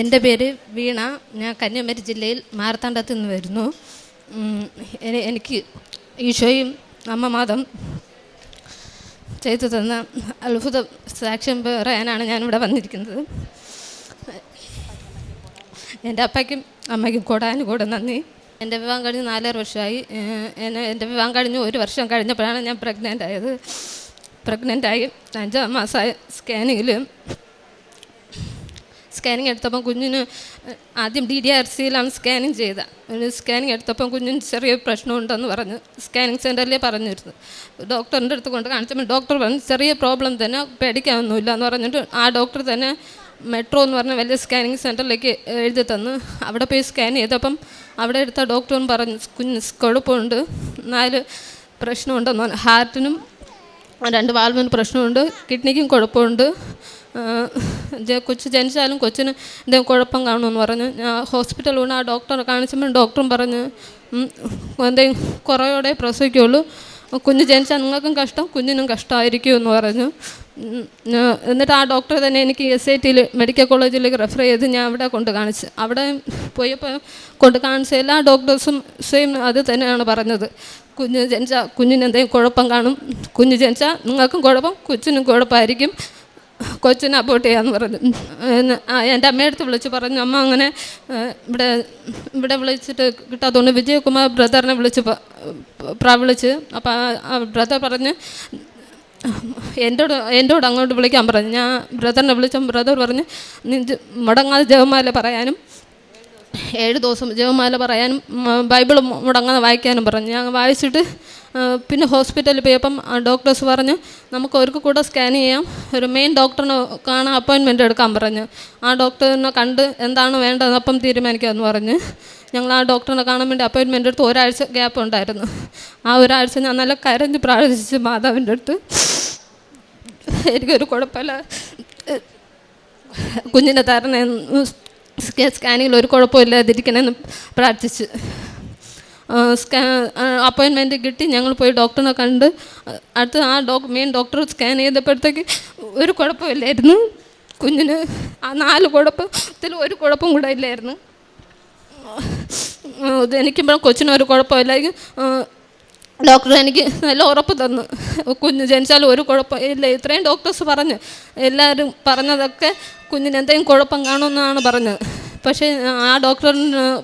എന്റെ പേര് വീണ. ഞാൻ കന്യാകുമാരി ജില്ലയിൽ മാർത്താണ്ഡത്ത് നിന്ന് വരുന്നു. എനിക്ക് ഈശോയും അമ്മ മാതം ചെയ്തു തന്ന അത്ഭുത സാക്ഷ്യം പറയാനാണ് ഞാനിവിടെ വന്നിരിക്കുന്നത്. എന്റെ അപ്പയ്ക്കും അമ്മയ്ക്കും കൂടാനും കൂടെ നന്ദി. എന്റെ വിവാഹം കഴിഞ്ഞ് നാലര വർഷമായി. എന്നെ എന്റെ വിവാഹം കഴിഞ്ഞ് ഒരു വർഷം കഴിഞ്ഞപ്പോഴാണ് ഞാൻ പ്രഗ്നന്റ് ആയത്. പ്രഗ്നന്റ് ആയി. അഞ്ചാം മാസമായ സ്കാനിങ്ങിൽ സ്കാനിങ് എടുത്തപ്പം കുഞ്ഞിന് ആദ്യം ഡി ഡി ആർ സിയിലാണ് സ്കാനിങ് ചെയ്ത. സ്കാനിങ് എടുത്തപ്പം കുഞ്ഞിന് ചെറിയ പ്രശ്നമുണ്ടെന്ന് പറഞ്ഞ് സ്കാനിങ് സെന്ററിലേ പറഞ്ഞിരുന്നു. ഡോക്ടറിന്റെ അടുത്ത് കൊണ്ട് കാണിച്ചപ്പോൾ ഡോക്ടർ പറഞ്ഞു ചെറിയ പ്രോബ്ലം തന്നെ പേടിക്കാനൊന്നുമില്ല എന്ന് പറഞ്ഞിട്ട് ആ ഡോക്ടർ തന്നെ മെട്രോ എന്ന് പറഞ്ഞ വലിയ സ്കാനിങ് സെന്ററിലേക്ക് എഴുതി തന്നു. അവിടെ പോയി സ്കാൻ ചെയ്തപ്പം അവിടെ എടുത്ത ഡോക്ടറും പറഞ്ഞു കുഞ്ഞ് കുഴപ്പമുണ്ട് നാല് പ്രശ്നമുണ്ടെന്ന് പറഞ്ഞു. ഹാർട്ടിനും രണ്ട് വാൽവിന് പ്രശ്നമുണ്ട് കിഡ്നിക്കും കുഴപ്പമുണ്ട് കൊച്ച് ജനിച്ചാലും കൊച്ചിന് എന്തെങ്കിലും കുഴപ്പം കാണുമെന്ന് പറഞ്ഞു ഹോസ്പിറ്റലിൽ വീണ് ആ ഡോക്ടറെ കാണിച്ചപ്പോൾ ഡോക്ടറും പറഞ്ഞു എന്തെങ്കിലും കുറയോടെ പ്രസവിക്കുള്ളൂ. കുഞ്ഞ് ജനിച്ചാൽ നിങ്ങൾക്കും കഷ്ടം കുഞ്ഞിനും കഷ്ടമായിരിക്കും എന്ന് പറഞ്ഞു എന്നിട്ട് ആ ഡോക്ടർ തന്നെ എനിക്ക് എസ് ഐ ടിയിൽ മെഡിക്കൽ കോളേജിലേക്ക് റെഫർ ചെയ്ത് ഞാൻ അവിടെ കൊണ്ട് കാണിച്ച്. അവിടെ പോയപ്പോൾ കൊണ്ട് കാണിച്ച എല്ലാ ഡോക്ടേഴ്സും സെയിം അത് തന്നെയാണ് പറഞ്ഞത്. കുഞ്ഞ് ജനിച്ചാൽ കുഞ്ഞിന് എന്തെങ്കിലും കുഴപ്പം കാണും. കുഞ്ഞ് ജനിച്ചാൽ നിങ്ങൾക്കും കുഴപ്പം കൊച്ചിനും കുഴപ്പമായിരിക്കും. കൊച്ചിനെ അബോട്ട് ചെയ്യാന്ന് പറഞ്ഞു. എന്റെ അമ്മയടുത്ത് വിളിച്ച് പറഞ്ഞു അമ്മ അങ്ങനെ ഇവിടെ ഇവിടെ വിളിച്ചിട്ട് കിട്ടാത്തതുകൊണ്ട് വിജയകുമാർ ബ്രദറിനെ വിളിച്ച് പ്ര- വിളിച്ച് അപ്പോൾ ആ ബ്രദർ പറഞ്ഞ് എന്റെ എന്നോട് അങ്ങോട്ട് വിളിക്കാൻ പറഞ്ഞു. ഞാൻ ബ്രദറിനെ വിളിച്ച ബ്രദർ പറഞ്ഞ് മുടങ്ങാതെ ജവമാല പറയാനും ഏഴ് ദിവസം ജവമാല പറയാനും ബൈബിൾ മുടങ്ങാതെ വായിക്കാനും പറഞ്ഞു. ഞാൻ വായിച്ചിട്ട് പിന്നെ ഹോസ്പിറ്റലിൽ പോയപ്പം ഡോക്ടേഴ്സ് പറഞ്ഞു നമുക്ക് അവർക്ക് കൂടെ സ്കാൻ ചെയ്യാം. ഒരു മെയിൻ ഡോക്ടറിനെ കാണാൻ അപ്പോയിൻമെന്റ് എടുക്കാൻ പറഞ്ഞു. ആ ഡോക്ടറിനെ കണ്ട് എന്താണ് വേണ്ടത് അപ്പം തീരുമാനിക്കാമെന്ന് പറഞ്ഞ്. ഞങ്ങൾ ആ ഡോക്ടറിനെ കാണാൻ വേണ്ടി അപ്പോയിൻമെന്റ് എടുത്ത് ഒരാഴ്ച ഗ്യാപ്പ് ഉണ്ടായിരുന്നു. ആ ഒരാഴ്ച ഞാൻ നല്ല കരഞ്ഞ് പ്രാർത്ഥിച്ച് മാതാവിന്റെ അടുത്ത് എനിക്കൊരു കുഴപ്പമില്ല. കുഞ്ഞിനെ തരണേ സ്കാനിങ്ങിൽ ഒരു കുഴപ്പമില്ലാതിരിക്കണമെന്ന് പ്രാർത്ഥിച്ച്. സ്കാ അപ്പോയിൻമെന്റ് കിട്ടി. ഞങ്ങൾ പോയി ഡോക്ടറിനെ കണ്ട് അടുത്ത് ആ ഡോക് മെയിൻ ഡോക്ടർ സ്കാൻ ചെയ്തപ്പോഴത്തേക്ക് ഒരു കുഴപ്പമില്ലായിരുന്നു. കുഞ്ഞിന് ആ നാല് കുഴപ്പത്തിൽ ഒരു കുഴപ്പം കൂടെ ഇല്ലായിരുന്നു. എനിക്കിപ്പോൾ കൊച്ചിന് ഒരു കുഴപ്പമില്ല ഡോക്ടർ എനിക്ക് നല്ല ഉറപ്പ് തന്നു. കുഞ്ഞ് ജനിച്ചാലും ഒരു കുഴപ്പം ഇല്ല. ഇത്രയും ഡോക്ടേഴ്സ് പറഞ്ഞു എല്ലാവരും പറഞ്ഞതൊക്കെ കുഞ്ഞിന് എന്തെങ്കിലും കുഴപ്പം കാണുമെന്നാണ് പറഞ്ഞത് പക്ഷേ ആ ഡോക്ടർ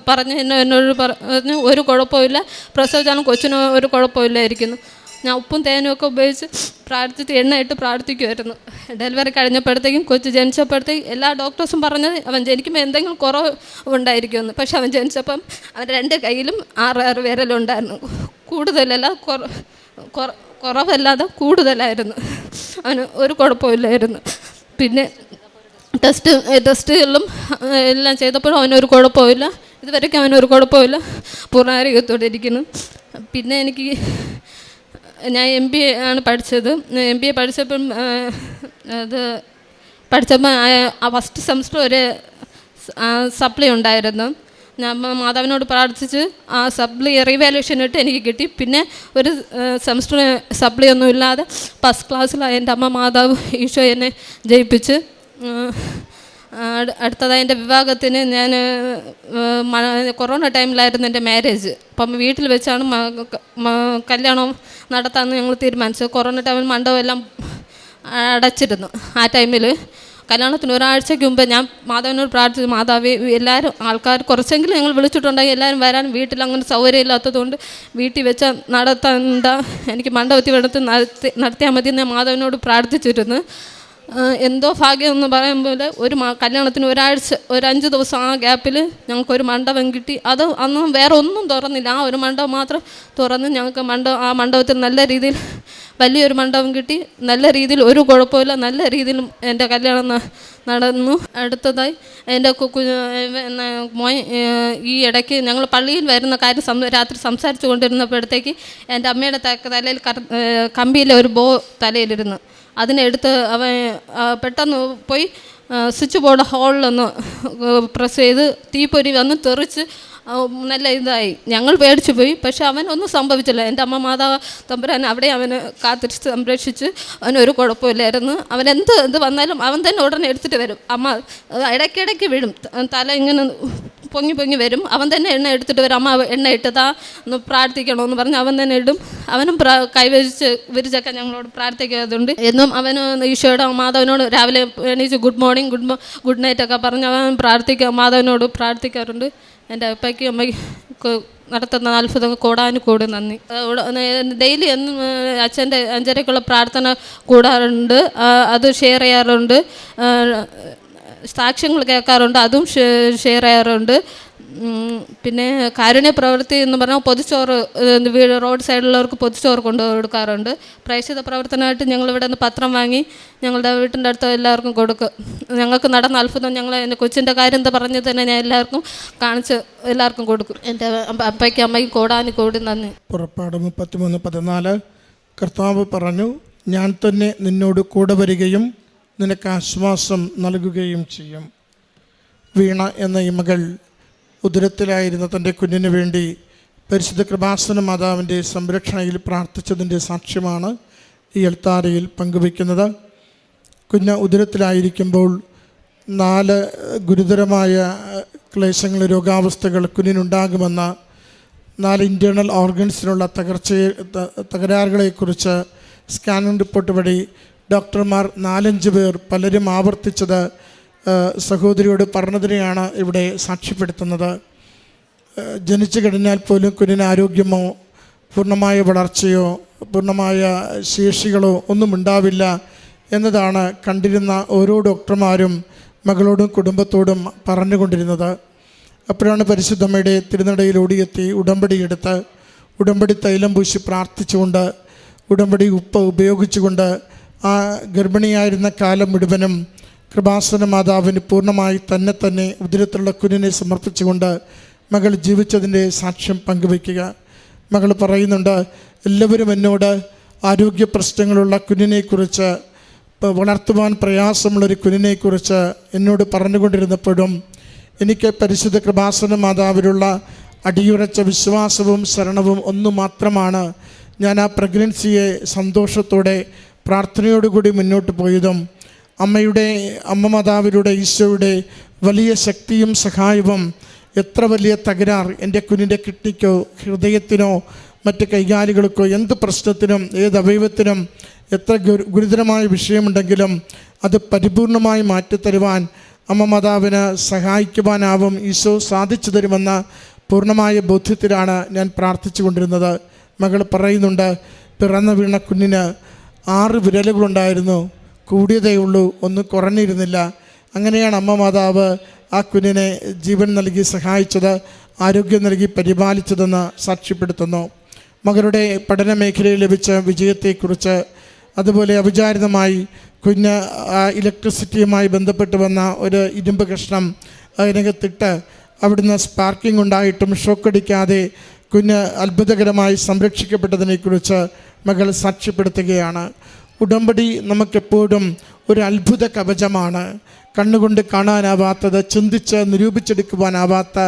പറഞ്ഞ് എന്നെ എന്നോട് പറഞ്ഞു ഒരു കുഴപ്പമില്ല. പ്രസവിച്ചാലും കൊച്ചിന് ഒരു കുഴപ്പമില്ലായിരിക്കുന്നു. ഞാൻ ഉപ്പും തേനും ഒക്കെ ഉപയോഗിച്ച് പ്രാർത്ഥിച്ച് എണ്ണയിട്ട് പ്രാർത്ഥിക്കുമായിരുന്നു ഡെലിവറി കഴിഞ്ഞപ്പോഴത്തേക്കും കൊച്ചു ജനിച്ചപ്പോഴത്തേക്കും എല്ലാ ഡോക്ടേഴ്സും പറഞ്ഞത് അവൻ ജനിക്കുമ്പോൾ എന്തെങ്കിലും കുറവ് ഉണ്ടായിരിക്കുമെന്ന്. പക്ഷെ അവൻ ജനിച്ചപ്പം അവൻ രണ്ട് കയ്യിലും ആറ് ആറ് വിരലുണ്ടായിരുന്നു. കൂടുതലല്ല കുറ കുറ- കുറവല്ലാതെ കൂടുതലായിരുന്നു. അവന് ഒരു കുഴപ്പമില്ലായിരുന്നു. പിന്നെ ടെസ്റ്റ് ടെസ്റ്റുകളിലും എല്ലാം ചെയ്തപ്പോഴും അവനൊരു കുഴപ്പമില്ല. ഇതുവരെയ്ക്കും അവനൊരു കുഴപ്പമില്ല. പൂർണാരോഗ്യത്തോടെ ഇരിക്കുന്നു. പിന്നെ എനിക്ക് ഞാൻ എം ബി എ ആണ് പഠിച്ചത്. എം ബി എ പഠിച്ചപ്പം അത് പഠിച്ചപ്പം ആ ഫസ്റ്റ് സെമസ്റ്റർ ഒരു സപ്ലി ഉണ്ടായിരുന്നു. ഞാൻ മാതാവിനോട് പ്രാർത്ഥിച്ച് ആ സപ്ലി റീവാലുവേഷൻ ഇട്ട് എനിക്ക് കിട്ടി. പിന്നെ ഒരു സെമസ്റ്റർ സപ്ലി ഒന്നും ഇല്ലാതെ ഫസ്റ്റ് ക്ലാസ്സിൽ എന്റെ അമ്മ മാതാവ് ഈശോ എന്നെ ജയിപ്പിച്ച് അടുത്തതായി എന്റെ വിവാഹത്തിന് ഞാൻ കൊറോണ ടൈമിലായിരുന്നു എന്റെ മാരേജ് അപ്പം വീട്ടിൽ വെച്ചാണ് കല്യാണം നടത്താമെന്ന് ഞങ്ങൾ തീരുമാനിച്ചത്. കൊറോണ ടൈമിൽ മണ്ഡപം എല്ലാം അടച്ചിരുന്നു. ആ ടൈമിൽ കല്യാണത്തിന് ഒരാഴ്ചയ്ക്ക് മുമ്പ് ഞാൻ മാതാവിനോട് പ്രാർത്ഥിച്ചു മാതാവ് എല്ലാവരും ആൾക്കാർ കുറച്ചെങ്കിലും ഞങ്ങൾ വിളിച്ചിട്ടുണ്ടെങ്കിൽ എല്ലാവരും വരാൻ വീട്ടിൽ അങ്ങനെ സൗകര്യമില്ലാത്തതുകൊണ്ട് വീട്ടിൽ വെച്ച് നടത്താൻ എനിക്ക് മണ്ഡപത്തിൽ എടുത്ത് നടത്തി നടത്തിയാൽ മതി എന്ന് മാതാവിനോട് പ്രാർത്ഥിച്ചിരുന്നു. എന്തോ ഭാഗ്യം എന്ന് പോലെ ഒരു കല്യാണത്തിന് ഒരാഴ്ച ഒരു അഞ്ച് ദിവസം ആ ഗ്യാപ്പിൽ ഞങ്ങൾക്കൊരു മണ്ഡപം കിട്ടി. അത് അന്ന് വേറെ ഒന്നും തുറന്നില്ല. ആ ഒരു മണ്ഡപം മാത്രം തുറന്ന് ഞങ്ങൾക്ക് മണ്ഡപം ആ മണ്ഡപത്തിൽ നല്ല രീതിയിൽ വലിയൊരു മണ്ഡപം കിട്ടി. നല്ല രീതിയിൽ ഒരു കുഴപ്പമില്ല. നല്ല രീതിയിൽ എന്റെ കല്യാണം നടന്നു. അടുത്തതായി എന്റെ മോൻ ഈ ഇടയ്ക്ക് ഞങ്ങൾ പള്ളിയിൽ വരുന്ന കാര്യം രാത്രി സംസാരിച്ചു കൊണ്ടിരുന്നപ്പോഴത്തേക്ക് എന്റെ അമ്മയുടെ തലയിൽ കമ്പിയിലെ ഒരു ബോ തലയിലിരുന്നു. അതിനെടുത്ത് അവൻ പെട്ടെന്ന് പോയി സ്വിച്ച് ബോർഡ് ഹോളിലൊന്ന് പ്രസ് ചെയ്ത് തീപ്പൊരി വന്ന് തെറിച്ച് നല്ല ഇതായി. ഞങ്ങൾ പേടിച്ചു പോയി പക്ഷെ അവൻ ഒന്നും സംഭവിച്ചില്ല. എന്റെ അമ്മ മാതാവ് തമ്പുരാൻ അവിടെ അവന് കാത്തിരിച്ച് സംരക്ഷിച്ച് അവനൊരു കുഴപ്പമില്ലായിരുന്നു. അവൻ എന്ത് ഇത് വന്നാലും അവൻ തന്നെ ഉടനെ എടുത്തിട്ട് വരും. അമ്മ ഇടയ്ക്കിടയ്ക്ക് വീഴും. തല ഇങ്ങനെ പൊങ്ങി പൊങ്ങി വരും. അവൻ തന്നെ എണ്ണ എടുത്തിട്ട് വരും. അമ്മ എണ്ണ ഇട്ടതാ ഒന്ന് പ്രാർത്ഥിക്കണമെന്ന് പറഞ്ഞ് അവൻ തന്നെ ഇടും. അവനും കൈവരിച്ച് വിരിച്ചൊക്കെ ഞങ്ങളോട് പ്രാർത്ഥിക്കാതുണ്ട് എന്നും അവന് ഈശോയുടെ മാധവനോട് രാവിലെ എണീച്ച് good morning good good night ഒക്കെ പറഞ്ഞ് അവൻ പ്രാർത്ഥിക്കുക മാധവനോട് പ്രാർത്ഥിക്കാറുണ്ട്. എന്റെ അപ്പയ്ക്കും അമ്മയ്ക്ക് നടത്തുന്ന അത്ഭുതം കൂടാനും കൂടി നന്ദി. ഡെയിലി എന്നും അച്ഛന്റെ അഞ്ചരക്കുള്ള പ്രാർത്ഥന കൂടാറുണ്ട്. അത് ഷെയർ ചെയ്യാറുണ്ട്. സാക്ഷ്യങ്ങൾ കേൾക്കാറുണ്ട് അതും ഷെയർ ചെയ്യാറുണ്ട്. പിന്നെ കാരുണ്യ പ്രവൃത്തി എന്ന് പറഞ്ഞാൽ പൊതിച്ചോറ് വീട് റോഡ് സൈഡിലുള്ളവർക്ക് പൊതിച്ചോറ് കൊണ്ടു കൊടുക്കാറുണ്ട്. പ്രേക്ഷിത പ്രവർത്തനമായിട്ട് ഞങ്ങൾ ഇവിടെ നിന്ന് പത്രം വാങ്ങി ഞങ്ങളുടെ വീട്ടിന്റെ അടുത്ത് എല്ലാവർക്കും കൊടുക്കും. ഞങ്ങൾക്ക് നടന്ന അത്ഭുതം ഞങ്ങൾ എന്റെ കൊച്ചിന്റെ കാര്യം എന്താ പറഞ്ഞ് തന്നെ ഞാൻ എല്ലാവർക്കും കാണിച്ച് എല്ലാവർക്കും കൊടുക്കും. എന്റെ അപ്പയ്ക്ക് അമ്മയ്ക്കും കൂടാനും കൂടി നന്ദി. പുറപ്പാട് മുപ്പത്തിമൂന്ന് പതിനാല്. കർത്താവ് പറഞ്ഞു ഞാൻ തന്നെ നിന്നോട് കൂടെ വരികയും നിനക്ക് ആശ്വാസം നൽകുകയും ചെയ്യും. വീണ എന്ന ഈ മകൾ ഉദരത്തിലായിരുന്ന തന്റെ കുഞ്ഞിന് വേണ്ടി പരിശുദ്ധ കൃപാസന മാതാവിന്റെ സംരക്ഷണയിൽ പ്രാർത്ഥിച്ചതിന്റെ സാക്ഷ്യമാണ് ഈ എൽത്താരയിൽ പങ്കുവയ്ക്കുന്നത്. കുഞ്ഞ് ഉദരത്തിലായിരിക്കുമ്പോൾ നാല് ഗുരുതരമായ ക്ലേശങ്ങൾ രോഗാവസ്ഥകൾ കുഞ്ഞിനുണ്ടാകുമെന്ന നാല് ഇന്റേർണൽ ഓർഗൻസിനുള്ള തകർച്ചയെ തകരാറുകളെക്കുറിച്ച് സ്കാനിംഗ് റിപ്പോർട്ട് വഴി ഡോക്ടർമാർ നാലഞ്ച് പേർ പലരും ആവർത്തിച്ചത് സഹോദരിയോട് പറഞ്ഞതിനെയാണ് ഇവിടെ സാക്ഷ്യപ്പെടുത്തുന്നത്. ജനിച്ചു കഴിഞ്ഞാൽ പോലും കുഞ്ഞിന് ആരോഗ്യമോ പൂർണമായ വളർച്ചയോ പൂർണമായ ശേഷികളോ ഒന്നും ഉണ്ടാവില്ല എന്നതാണ് കണ്ടിരുന്ന ഓരോ ഡോക്ടർമാരും മകളോടും കുടുംബത്തോടും പറഞ്ഞുകൊണ്ടിരുന്നത്. അപ്പോഴാണ് പരിശുദ്ധമ്മയുടെ തിരുനടയിൽ ഓടിയെത്തി ഉടമ്പടി എടുത്ത് ഉടമ്പടി തൈലം പൂശി പ്രാർത്ഥിച്ചുകൊണ്ട് ഉടമ്പടി ഉപ്പ് ഉപയോഗിച്ചുകൊണ്ട് ആ ഗർഭിണിയായിരുന്ന കാലം മുഴുവനും കൃപാസന മാതാവിന് പൂർണമായി തന്നെ തന്നെ ഉദരത്തിലുള്ള കുഞ്ഞിനെ സമർപ്പിച്ചുകൊണ്ട് മകൾ ജീവിച്ചതിന്റെ സാക്ഷ്യം പങ്കുവയ്ക്കുക. മകൾ പറയുന്നുണ്ട് എല്ലാവരും എന്നോട് ആരോഗ്യ പ്രശ്നങ്ങളുള്ള കുഞ്ഞിനെക്കുറിച്ച് വളർത്തുവാൻ പ്രയാസമുള്ളൊരു കുഞ്ഞിനെക്കുറിച്ച് എന്നോട് പറഞ്ഞുകൊണ്ടിരുന്നപ്പോഴും എനിക്ക് പരിശുദ്ധ കൃപാസന മാതാവിലുള്ള അടിയുറച്ച വിശ്വാസവും ശരണവും ഒന്നു മാത്രമാണ്. ഞാൻ ആ പ്രഗ്നൻസിയെ സന്തോഷത്തോടെ പ്രാർത്ഥനയോടുകൂടി മുന്നോട്ട് പോയതും അമ്മയുടെ അമ്മ മാതാവിലൂടെ ഈശോയുടെ വലിയ ശക്തിയും സഹായവും എത്ര വലിയ തകരാർ എന്റെ കുഞ്ഞിന്റെ കിഡ്നിക്കോ ഹൃദയത്തിനോ മറ്റ് കൈകാലുകൾക്കോ എന്ത് പ്രശ്നത്തിനും ഏത് അവയവത്തിനും എത്ര ഗുരുതരമായ വിഷയമുണ്ടെങ്കിലും അത് പരിപൂർണമായി മാറ്റിത്തരുവാൻ അമ്മ മാതാവിന് സഹായിക്കുവാനാവും ഈശോ സാധിച്ചു തരുമെന്ന പൂർണമായ ബോധ്യത്തിലാണ് ഞാൻ പ്രാർത്ഥിച്ചു കൊണ്ടിരുന്നത് മകൾ പറയുന്നുണ്ട് പിറന്നു വീണ കുഞ്ഞിന് ആറ് വിരലുകളുണ്ടായിരുന്നു. കൂടിയതേ ഉള്ളൂ ഒന്നും കുറഞ്ഞിരുന്നില്ല. അങ്ങനെയാണ് അമ്മ മാതാവ് ആ കുഞ്ഞിനെ ജീവൻ നൽകി സഹായിച്ചത് ആരോഗ്യം നൽകി പരിപാലിച്ചതെന്ന് സാക്ഷ്യപ്പെടുത്തുന്നു. മകളുടെ പഠന മേഖലയിൽ ലഭിച്ച വിജയത്തെക്കുറിച്ച് അതുപോലെ അവിചാരിതമായി കുഞ്ഞ് ഇലക്ട്രിസിറ്റിയുമായി ബന്ധപ്പെട്ട് വന്ന ഒരു ഇരുമ്പ് കഷ്ണം അതിനകത്തിട്ട് അവിടുന്ന് സ്പാർക്കിംഗ് ഉണ്ടായിട്ടും ഷോക്കടിക്കാതെ കുഞ്ഞ് അത്ഭുതകരമായി സംരക്ഷിക്കപ്പെട്ടതിനെക്കുറിച്ച് മകൾ സാക്ഷ്യപ്പെടുത്തുകയാണ്. ഉടമ്പടി നമുക്കെപ്പോഴും ഒരു അത്ഭുത കവചമാണ്. കണ്ണുകൊണ്ട് കാണാനാവാത്തത് ചിന്തിച്ച് നിരൂപിച്ചെടുക്കുവാനാവാത്ത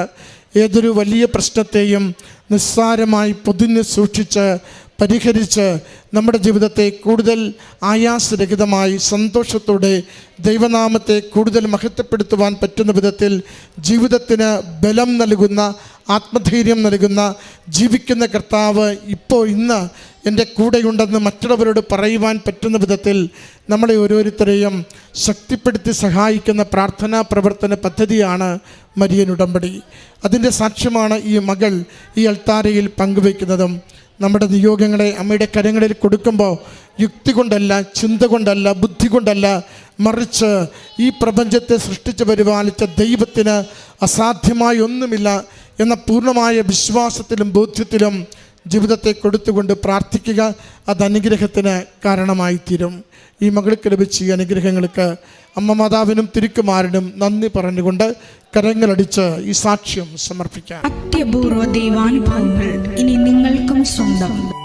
ഏതൊരു വലിയ പ്രശ്നത്തെയും നിസ്സാരമായി പൊതിഞ്ഞ് സൂക്ഷിച്ച് പരിഹരിച്ച് നമ്മുടെ ജീവിതത്തെ കൂടുതൽ ആയാസരഹിതമായി സന്തോഷത്തോടെ ദൈവനാമത്തെ കൂടുതൽ മഹത്വപ്പെടുത്തുവാൻ പറ്റുന്ന വിധത്തിൽ ജീവിതത്തിന് ബലം നൽകുന്ന ആത്മധൈര്യം നൽകുന്ന ജീവിക്കുന്ന കർത്താവ് ഇപ്പോൾ ഇന്ന് എന്റെ കൂടെയുണ്ടെന്ന് മറ്റുള്ളവരോട് പറയുവാൻ പറ്റുന്ന വിധത്തിൽ നമ്മളെ ഓരോരുത്തരെയും ശക്തിപ്പെടുത്തി സഹായിക്കുന്ന പ്രാർത്ഥനാ പ്രവർത്തന പദ്ധതിയാണ് മരിയൻ ഉടമ്പടി. അതിന്റെ സാക്ഷ്യമാണ് ഈ മകൾ ഈ അൾത്താരയിൽ പങ്കുവയ്ക്കുന്നതും. നമ്മുടെ നിയോഗങ്ങളെ അമ്മയുടെ കരങ്ങളിൽ കൊടുക്കുമ്പോൾ യുക്തി കൊണ്ടല്ല ചിന്ത കൊണ്ടല്ല ബുദ്ധി കൊണ്ടല്ല മറിച്ച് ഈ പ്രപഞ്ചത്തെ സൃഷ്ടിച്ച് പരിപാലിച്ച ദൈവത്തിന് അസാധ്യമായി ഒന്നുമില്ല. എന്ന പൂർണമായ വിശ്വാസത്തിലും ബോധ്യത്തിലും ജീവിതത്തെ കൊടുത്തുകൊണ്ട് പ്രാർത്ഥിക്കുക. അത് അനുഗ്രഹത്തിന് കാരണമായി തീരും ഈ മകൾക്ക് ലഭിച്ച ഈ അനുഗ്രഹങ്ങൾക്ക് അമ്മ മാതാവിനും തിരുക്കുമാരനും നന്ദി പറഞ്ഞുകൊണ്ട് കരങ്ങളടിച്ച് ഈ സാക്ഷ്യം സമർപ്പിക്കാം. അത്യപൂർവ ദൈവാനുഭവങ്ങൾ ഇനി നിങ്ങൾക്കും സ്വന്തം.